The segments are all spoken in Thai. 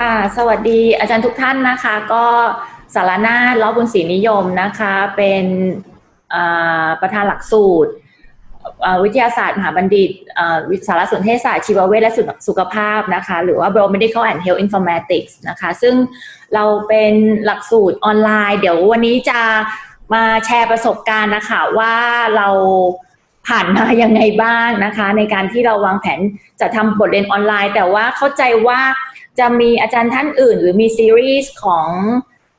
ค่ะสวัสดีอาจารย์ทุกท่านนะคะ ก็สารนาล้อบุญศรีนิยมนะคะ เป็นประธานหลักสูตรวิทยาศาสตร์มหาบัณฑิตวิสารสนเทศศาสตร์ชีวเวชและสุขสุขภาพนะคะ หรือว่า Biomedical and Health Informatics นะคะ ซึ่งเราเป็นหลักสูตรออนไลน์ เดี๋ยววันนี้จะมาแชร์ประสบการณ์นะคะว่าเรา ผ่านมายังไงบ้างนะคะ ในการที่เราวางแผนจะทำบทเรียนออนไลน์ แต่ว่าเข้าใจว่าจะมีอาจารย์ท่านอื่น หรือมีซีรีส์ของ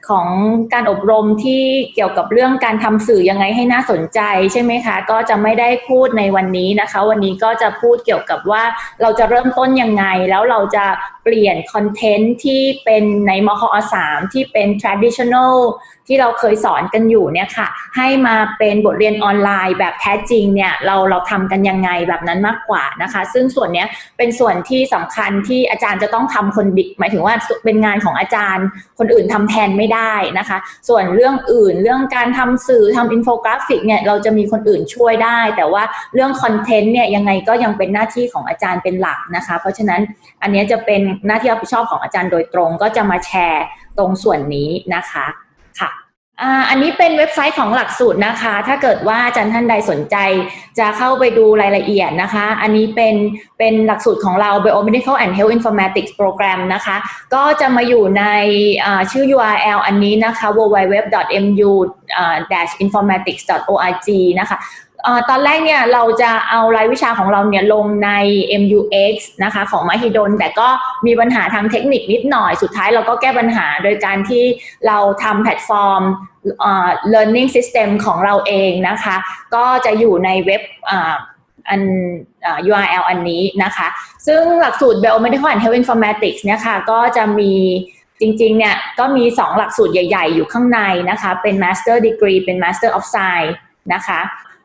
ของการอบรมที่เกี่ยวกับเรื่องการทำสื่อยังไงให้น่าสนใจใช่ไหมคะ ก็จะไม่ได้พูดในวันนี้นะคะ วันนี้ก็จะพูดเกี่ยวกับว่าเราจะเริ่มต้นยังไง แล้วเราจะเปลี่ยนคอนเทนต์ที่เป็นในมคอสามที่เป็น traditional ที่เราเคยสอนกันอยู่เนี่ยค่ะ ให้มาเป็นบทเรียนออนไลน์แบบแท้จริงเนี่ยเราเราทำกันยังไงแบบนั้นมากกว่านะคะ ซึ่งส่วนเนี้ยเป็นส่วนที่สำคัญที่อาจารย์จะต้องทำคนดิหมายถึงว่าเป็นงานของอาจารย์ คนอื่นทำแทนไม่ได้นะคะ ส่วนเรื่องอื่นเรื่องการทำสื่อทำอินโฟกราฟิกเนี่ยเราจะมีคนอื่นช่วยได้ แต่ว่าเรื่องคอนเทนต์เนี่ยยังไงก็ยังเป็นหน้าที่ของอาจารย์เป็นหลักนะคะ เพราะฉะนั้นอันนี้จะเป็นหน้าที่รับผิดชอบของอาจารย์โดยตรงก็จะมาแชร์ตรงส่วนนี้นะคะค่ะ อันนี้เป็นเว็บไซต์ของหลักสูตรนะคะ ถ้าเกิดว่าอาจารย์ท่านใดสนใจ จะเข้าไปดูรายละเอียดนะคะ อันนี้เป็นเป็นหลักสูตรของเรา Biomedical and Health Informatics Program นะคะ ก็จะมาอยู่ในชื่อ URL อันนี้นะคะ www.mu-informatics.org นะคะ ตอนแรกเนี่ยเราจะเอารายวิชาของเราเนี่ยลงใน MUX นะคะของมหิดล แต่ก็มีปัญหาทางเทคนิคนิดหน่อยสุดท้ายเราก็แก้ปัญหาโดยการที่เราทำแพลตฟอร์ม learning system ของเราเองนะคะ ก็จะอยู่ในเว็บอัน URL อันนี้นะคะ ซึ่งหลักสูตร Biomedical and Health Informatics เนี่ยค่ะก็จะมีจริงๆเนี่ยก็มี 2 หลักสูตรใหญ่ ๆ อยู่ข้างในนะคะ เป็น Master Degree เป็น Master of Science นะคะ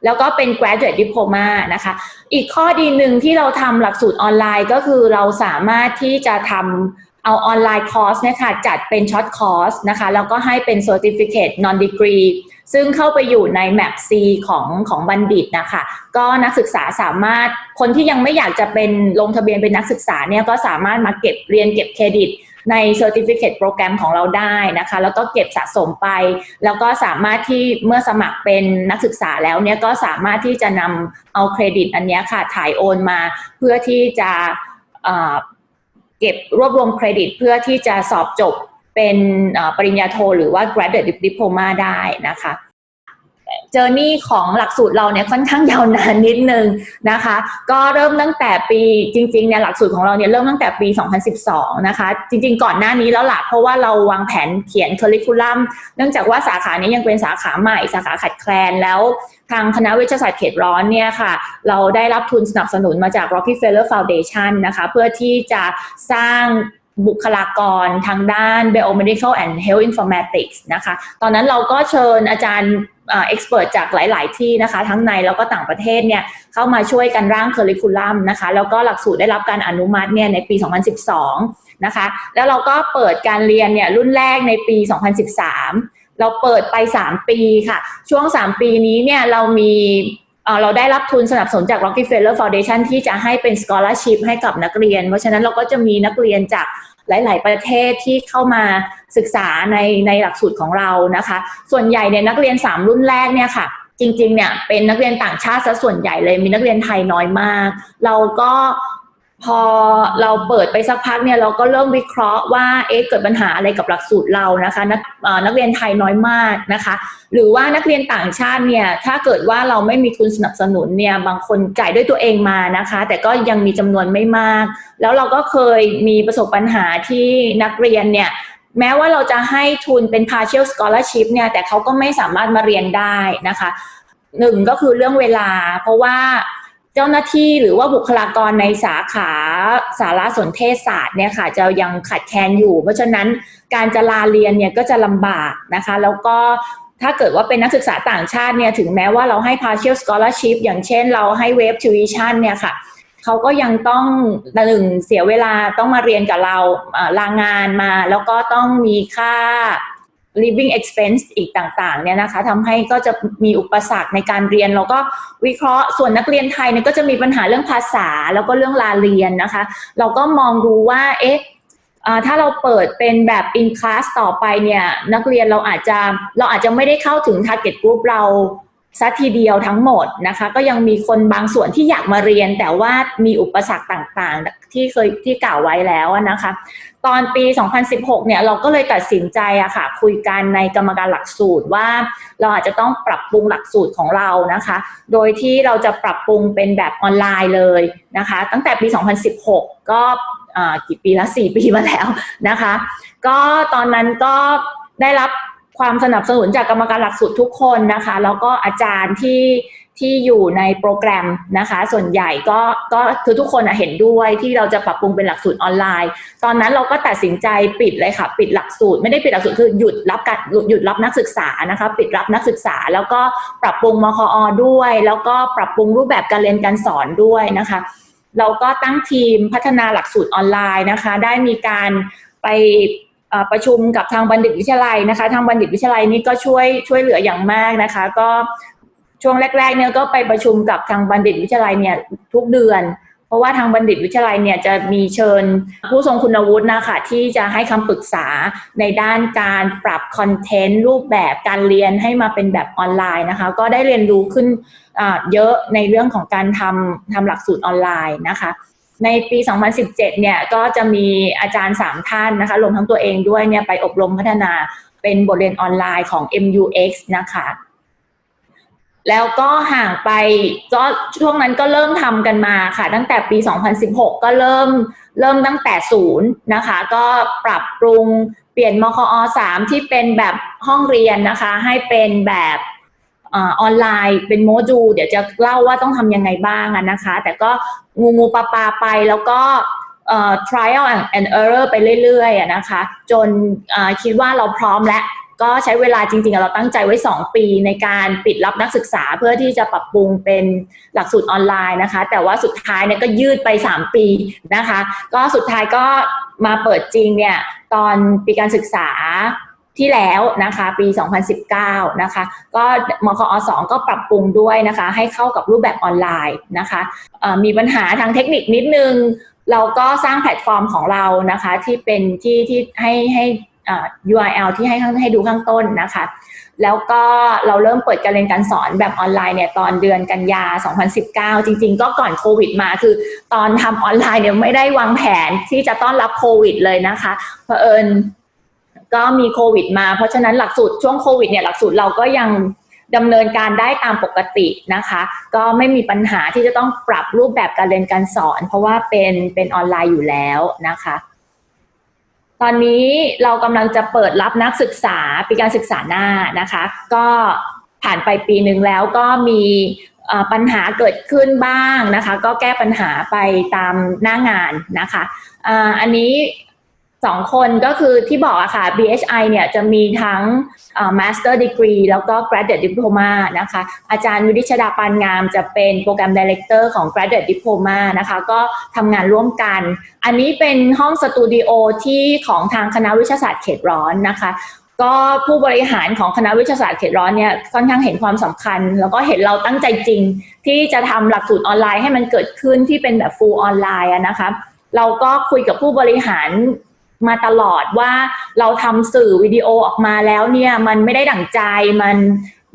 แล้วก็เป็น graduate diploma นะคะ อีกข้อดีหนึ่งที่เราทำหลักสูตรออนไลน์ก็คือเราสามารถที่จะทำเอาออนไลน์คอร์สเนี่ยค่ะจัดเป็นช็อตคอร์สนะคะแล้วก็ให้เป็น certificate non degree ซึ่งเข้าไปอยู่ใน map C ของของบัณฑิตนะคะ ก็นักศึกษาสามารถคนที่ยังไม่อยากจะเป็นลงทะเบียนเป็นนักศึกษาเนี่ยก็สามารถมาเก็บเรียนเก็บเครดิต ใน Certificate โปรแกรมของเราได้นะคะ แล้วก็เก็บสะสมไป แล้วก็สามารถที่เมื่อสมัครเป็นนักศึกษาแล้วเนี่ยก็สามารถที่จะนำเอาเครดิตอันเนี้ยค่ะถ่ายโอนมา เพื่อที่จะเก็บรวบรวมเครดิตเพื่อที่จะสอบจบเป็นปริญญาโท หรือว่า graduate diploma ได้นะคะ จอร์นี่ของหลักสูตรเราเนี่ยค่อนข้างยาวนานนิดนึงนะคะ ก็เริ่มตั้งแต่ปีจริงๆเนี่ยหลักสูตรของเราเนี่ยเริ่มตั้งแต่ปี 2012 นะคะ จริงๆ ก่อนหน้านี้แล้วหล่ะเพราะว่าเราวางแผนเขียนค u ริคูลัมเนื่องจากว่าสาขานี้ยังเป็นสาขาใหม่ สาขาขัดแคลนแล้วทางคณะเวชศาสตร์เขตร้อนเนี่ยค่ะ เราได้รับทุนสนับสนุนมาจาก Rockefeller Foundation นะคะ เพื่อที่จะสร้างบุคลากรทางด้าน Biomedical and Health Informatics นะคะ ตอนนั้นเราก็เชิญอาจารย์ เอ็กซ์เพรสจากหลาย ๆ ที่นะคะ ทั้งในแล้วก็ต่างประเทศเนี่ยเข้ามาช่วยกันร่างเคอริคูลัมนะคะ แล้วก็หลักสูตรได้รับการอนุมัติเนี่ยในปี 2012 นะคะ แล้วเราก็เปิดการเรียนเนี่ยรุ่นแรกในปี 2013 เราเปิดไป 3 ปีค่ะ ช่วง 3 ปีนี้เนี่ยเรามีเอ่อเราได้รับทุนสนับสนุนจาก Rockefeller Foundation ที่จะให้เป็น scholarship ให้กับนักเรียน เพราะฉะนั้นเราก็จะมีนักเรียนจากหลาย ๆ ประเทศที่เข้ามา ศึกษาในในหลักสูตรของเรานะคะ ส่วนใหญ่เนี่ยนักเรียน 3 รุ่นแรกเนี่ยค่ะ จริงๆเนี่ยเป็นนักเรียนต่างชาติซะส่วนใหญ่เลยมีนักเรียนไทยน้อยมาก เราก็พอเราเปิดไปสักพักเนี่ยเราก็เริ่มวิเคราะห์ว่าเอ๊ะเกิดปัญหาอะไรกับหลักสูตรเรานะคะนักนักเรียนไทยน้อยมากนะคะ หรือว่านักเรียนต่างชาติเนี่ยถ้าเกิดว่าเราไม่มีทุนสนับสนุนเนี่ยบางคนจ่ายด้วยตัวเองมานะคะ แต่ก็ยังมีจำนวนไม่มาก แล้วเราก็เคยมีประสบปัญหาที่นักเรียนเนี่ย แม้ว่าเราจะให้ทุนเป็น partial scholarship เนี่ยแต่เขาก็ไม่สามารถมาเรียนได้นะคะหนึ่งก็คือเรื่องเวลา เพราะว่าเจ้าหน้าที่หรือว่าบุคลากรในสาขาสารสนเทศศาสตร์เนี่ยค่ะจะยังขาดแคลนอยู่ เพราะฉะนั้นการจะลาเรียนเนี่ยก็จะลำบากนะคะ แล้วก็ถ้าเกิดว่าเป็นนักศึกษาต่างชาติเนี่ยถึงแม้ว่าเราให้ partial scholarship อย่างเช่นเราให้ wave tuition เนี่ยค่ะ เขาก็ยังต้องหนึ่งเสียเวลาต้องมาเรียนกับเราลางานมา แล้วก็ต้องมีค่า living expense อีกต่างๆเนี่ยนะคะทำให้ก็จะมีอุปสรรคในการเรียน แล้วก็วิเคราะห์ส่วนนักเรียนไทยเนี่ยก็จะมีปัญหาเรื่องภาษาแล้วก็เรื่องลาเรียนนะคะ เราก็มองดูว่าเอ๊ะถ้าเราเปิดเป็นแบบ in class ต่อไปเนี่ยนักเรียนเราอาจจะเราอาจจะไม่ได้เข้าถึง target group เรา สัทีเดียวทั้งหมดนะคะ ก็ยังมีคนบางส่วนที่อยากมาเรียน แต่ว่ามีอุปสรรคต่างๆ ที่เคยที่กล่าวไว้แล้วนะคะ ตอนปี 2016 เนี่ยเราก็เลยตัดสินใจอะค่ะ คุยกันในกรรมการหลักสูตรว่า เราอาจจะต้องปรับปรุงหลักสูตรของเรานะคะ โดยที่เราจะปรับปรุงเป็นแบบออนไลน์เลยนะคะ ตั้งแต่ปี 2016 ก็กี่ปีละ4ปีมาแล้วนะคะ ก็ตอนนั้นก็ได้รับ ความสนับสนุนจากกรรมการหลักสูตรทุกคนนะคะ แล้วก็อาจารย์ที่ที่อยู่ในโปรแกรมนะคะ ส่วนใหญ่ก็ก็คือทุกคนเห็นด้วยที่เราจะปรับปรุงเป็นหลักสูตรออนไลน์ ตอนนั้นเราก็ตัดสินใจปิดเลยค่ะ ปิดหลักสูตร ไม่ได้ปิดหลักสูตรคือหยุดรับการหยุดรับนักศึกษานะคะ ปิดรับนักศึกษา แล้วก็ปรับปรุงมคอด้วย แล้วก็ปรับปรุงรูปแบบการเรียนการสอนด้วยนะคะ เราก็ตั้งทีมพัฒนาหลักสูตรออนไลน์นะคะ ได้มีการไป ประชุมกับทางบัณฑิตวิทยาลัยนะคะ ทางบัณฑิตวิทยาลัยนี่ก็ช่วยช่วยเหลืออย่างมากนะคะ ก็ช่วงแรกๆเนี่ยก็ไปประชุมกับทางบัณฑิตวิทยาลัยเนี่ยทุกเดือน เพราะว่าทางบัณฑิตวิทยาลัยเนี่ยจะมีเชิญผู้ทรงคุณวุฒินะคะที่จะให้คำปรึกษาในด้านการปรับคอนเทนต์รูปแบบการเรียนให้มาเป็นแบบออนไลน์นะคะ ก็ได้เรียนรู้ขึ้นเยอะในเรื่องของการทำทำหลักสูตรออนไลน์นะคะ ในปี 2017 เนี่ยก็จะมีอาจารย์ 3 ท่านนะคะรวมทั้งตัวเองด้วยเนี่ยไปอบรมพัฒนาเป็นบทเรียนออนไลน์ของ MUX นะคะแล้วก็ห่างไปก็ช่วงนั้นก็เริ่มทำกันมาค่ะ ตั้งแต่ปี 2016 ก็เริ่มเริ่มตั้งแต่ศูนย์นะคะ ก็ปรับปรุงเปลี่ยนมคอ3ที่เป็นแบบห้องเรียนนะคะ ให้เป็นแบบ ออนไลน์เป็นโมดูลเดี๋ยวจะเล่าว่าต้องทำยังไงบ้างนะคะ แต่ก็งูงูปลาปลาไปแล้วก็ trial and error ไปเรื่อยๆนะคะ จนคิดว่าเราพร้อมแล้วก็ใช้เวลาจริงๆ เราตั้งใจไว้ 2 ปีในการปิดรับนักศึกษาเพื่อที่จะปรับปรุงเป็นหลักสูตรออนไลน์นะคะ แต่ว่าสุดท้ายเนี่ยก็ยืดไป 3 ปีนะคะ ก็สุดท้ายก็มาเปิดจริงเนี่ยตอนปีการศึกษา ที่แล้วนะคะปี 2019 นะคะ ก็มคอ2ก็ปรับปรุงด้วยนะคะ ให้เข้ากับรูปแบบออนไลน์นะคะมีปัญหาทางเทคนิคนิดนึง เราก็สร้างแพลตฟอร์มของเรานะคะที่เป็นที่ที่ให้ให้ URL ที่ให้ให้ดูข้างต้นนะคะ แล้วก็เราเริ่มเปิดการเรียนการสอนแบบออนไลน์เนี่ยตอนเดือนกันยา 2019 จริงๆ ก็ก่อนโควิดมาคือตอนทำออนไลน์เนี่ยไม่ได้วางแผนที่จะต้อนรับโควิดเลยนะคะเพอเอิญ ก็มีโควิดมา เพราะฉะนั้นหลักสูตรช่วงโควิดเนี่ยหลักสูตรเราก็ยังดำเนินการได้ตามปกตินะคะ ก็ไม่มีปัญหาที่จะต้องปรับรูปแบบการเรียนการสอน เพราะว่าเป็นเป็นออนไลน์อยู่แล้วนะคะ ตอนนี้เรากำลังจะเปิดรับนักศึกษาปีการศึกษาหน้านะคะ ก็ผ่านไปปีหนึ่งแล้วก็มีปัญหาเกิดขึ้นบ้างนะคะ ก็แก้ปัญหาไปตามหน้างานนะคะอันนี้ สองคนก็คือที่บอกอะค่ะ BHI เนี่ยจะมีทั้ง Master Degree แล้วก็ Graduate Diploma นะคะ อาจารย์วิริชดาปานงามจะเป็นโปรแกรม Director ของ Graduate Diploma นะคะ ก็ทำงานร่วมกัน อันนี้เป็นห้องสตูดิโอที่ของทางคณะวิชาศาสตร์เขตร้อนนะคะก็ผู้บริหารของคณะวิชาศาสตร์เขตร้อนเนี่ยค่อนข้างเห็นความสำคัญ แล้วก็เห็นเราตั้งใจจริง ที่จะทำหลักสูตรออนไลน์ให้มันเกิดขึ้นที่เป็นแบบ full ออนไลน์นะคะ เราก็คุยกับผู้บริหาร มาตลอดว่าเราทำสื่อวิดีโอออกมาแล้วเนี่ย มันไม่ได้ดั่งใจมัน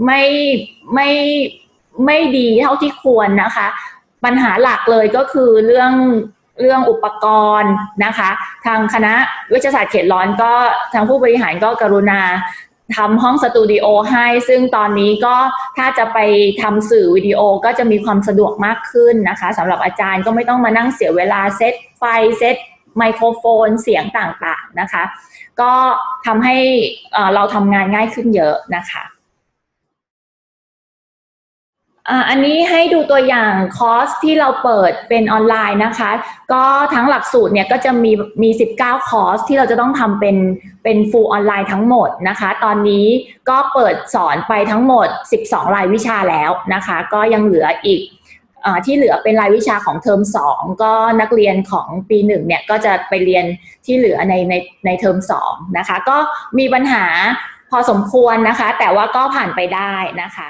ไม่ไม่ไม่ดีเท่าที่ควรนะคะ ปัญหาหลักเลยก็คือเรื่องเรื่องอุปกรณ์นะคะ ทางคณะวิชาศาสตร์เขตร้อนก็ทางผู้บริหารก็กรุณาทำห้องสตูดิโอให้ ซึ่งตอนนี้ก็ถ้าจะไปทำสื่อวิดีโอก็จะมีความสะดวกมากขึ้นนะคะสำหรับอาจารย์ก็ไม่ต้องมานั่งเสียเวลาเซตไฟเซต ไมโครโฟนเสียงต่างๆนะคะ ก็ทำให้เราทำงานง่ายขึ้นเยอะนะคะอันนี้ให้ดูตัวอย่างคอร์สที่เราเปิดเป็นออนไลน์นะคะ ก็ทั้งหลักสูตรเนี่ยก็จะมีมี 19 คอร์สที่เราจะต้องทำเป็นเป็นฟูลออนไลน์ทั้งหมดนะคะ ตอนนี้ก็เปิดสอนไปทั้งหมด 12 รายวิชาแล้วนะคะ ก็ยังเหลืออีก ที่เหลือเป็นรายวิชาของเทอม2 ก็นักเรียนของปีหนึ่งเนี่ยก็จะไปเรียนที่เหลือในในในเทอม2นะคะก็มีปัญหาพอสมควรนะคะ แต่ว่าก็ผ่านไปได้นะคะ